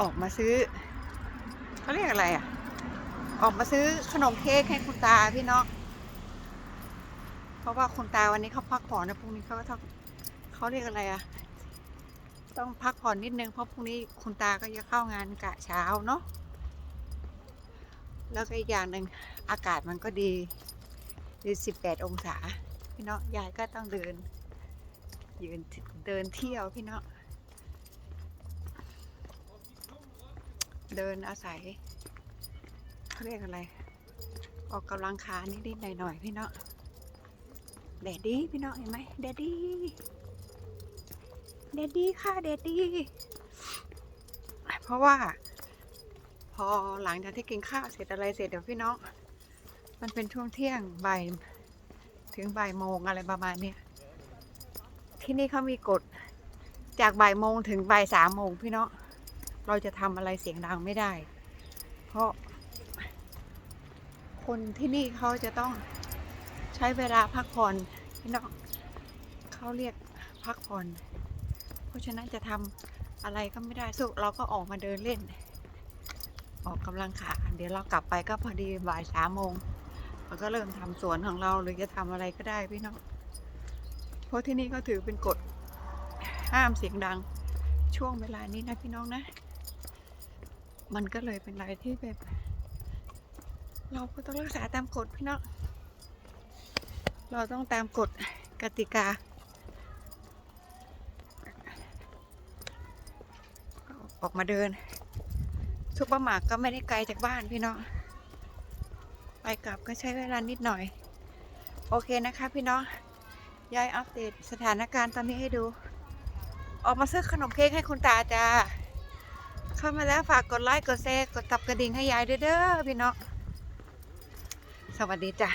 ออกมาซื้อเขาเรียกอะไรอะ ออกมาซื้อขนมเค้กให้คุณตาพี่น้องเพราะว่าคุณตาวันนี้เขาพักผ่อนนะพรุ่งนี้เขาก็ต้องเขาเรียกอะไรอะ ต้องพักผ่อนนิดนึงเพราะพรุ่งนี้คุณตาก็จะเข้างานกะเช้าเนาะแล้วก็อีกอย่างหนึ่งอากาศมันก็ดีดีสิบแปดองศา พี่น้องยายก็ต้องเดินยืนเดินเที่ยวพี่น้อง เดินอาศัยเขาเรียกอะไร ออกกำลังขานิดๆหน่อยๆพี่เน้องแดดดี้พี่เน้องเห็นไหมแดดดี้แดดดี้ค่ะแดดดี้เพราะว่า พอหลังจากที่กินข้าวเสร็จอะไรเสร็จเดี๋ยวพี่เน้องมันเป็นช่วงเที่ยงบ่ายถึงบ่ายโมงอะไรประมาณเนี้ยที่นี่เขามีกฎจากบ่ายโมงถึงบ่ายสามโมงพี่เนาะ เราจะทำอะไรเสียงดังไม่ได้ เพราะ คนที่นี่เขาจะต้องใช้เวลาพักผ่อนพี่เนาะเขาเรียกพักผ่อน เพราะฉะนั้นจะทำอะไรก็ไม่ได้สุกเราก็ออกมาเดินเล่น ออกกำลังขาเดี๋ยวเรากลับไปก็พอดีบ่ายสามโมงเราก็เริ่มทำสวนของเราหรือจะทำอะไรก็ได้พี่เนาะเพราะที่นี่ก็ถือเป็นกฎห้ามเสียงดังช่วงเวลานี้นะพี่น้องนะ มันก็เลยเป็นอะไรที่แบบ เราก็ต้องรักษาตามกฎพี่น้องเราต้องตามกฎกติกาออกมาเดินซุปเปอร์มาร์ทก็ไม่ได้ไกลจากบ้านพี่น้อง ไปกลับก็ใช้เวลานิดหน่อย โอเคนะคะพี่น้องยายอัปเดตสถานการณ์ตอนนี้ให้ดู ออกมาซื้อขนมเค้กให้คุณตาจ้า เข้ามาแล้วฝากกดไลค์กดแชร์กดตับกระดิ่งให้ยายเด้อพี่น้องสวัสดีจ้ะ